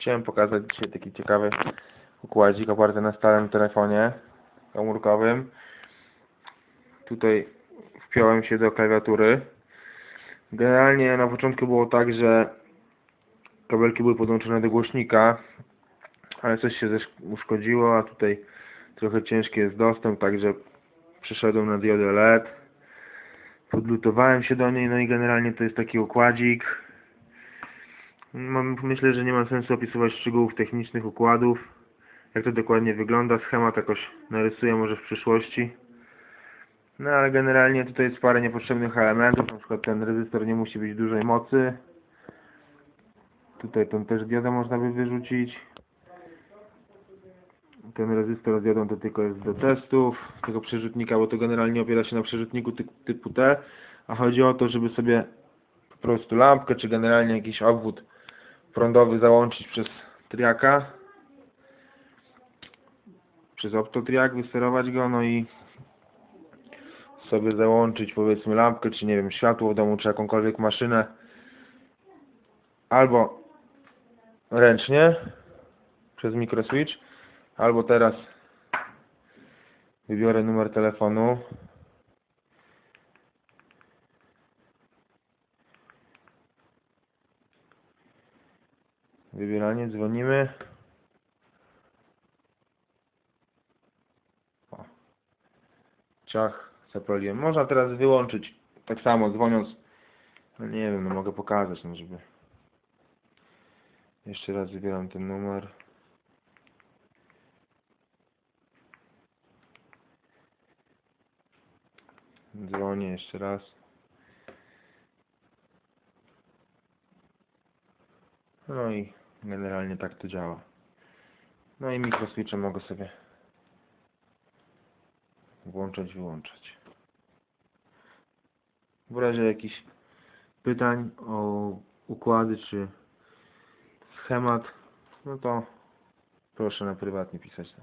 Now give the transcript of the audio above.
Chciałem pokazać dzisiaj taki ciekawy układzik oparty na starym telefonie komórkowym. Tutaj wpiąłem się do klawiatury. Generalnie na początku było tak, że kabelki były podłączone do głośnika, ale coś się uszkodziło, a tutaj trochę ciężki jest dostęp, także przeszedłem na diodę LED. Podlutowałem się do niej, no i generalnie to jest taki układzik. Myślę, że nie ma sensu opisywać szczegółów technicznych układów. Jak to dokładnie wygląda, schemat jakoś narysuję może w przyszłości. No ale generalnie tutaj jest parę niepotrzebnych elementów, na przykład ten rezystor nie musi być dużej mocy. Tutaj tą też diodę można by wyrzucić. Ten rezystor z diodą to tylko jest do testów tego przerzutnika, bo to generalnie opiera się na przerzutniku ty typu T, a chodzi o to, żeby sobie po prostu lampkę, czy generalnie jakiś obwód prądowy załączyć przez triaka, przez optotriak, wysterować go, no i sobie załączyć powiedzmy lampkę, czy nie wiem, światło w domu, czy jakąkolwiek maszynę, albo ręcznie, przez mikroswitch, albo teraz wybiorę numer telefonu. Wybieranie, dzwonimy. O. Ciach, zapaliłem. Można teraz wyłączyć tak samo, dzwoniąc. No nie wiem, no mogę pokazać, no żeby. Jeszcze raz wybieram ten numer. Dzwonię jeszcze raz. No i generalnie tak to działa. No i mikroswitche mogę sobie włączać, wyłączać. W razie jakichś pytań o układy czy schemat, no to proszę na prywatnie pisać.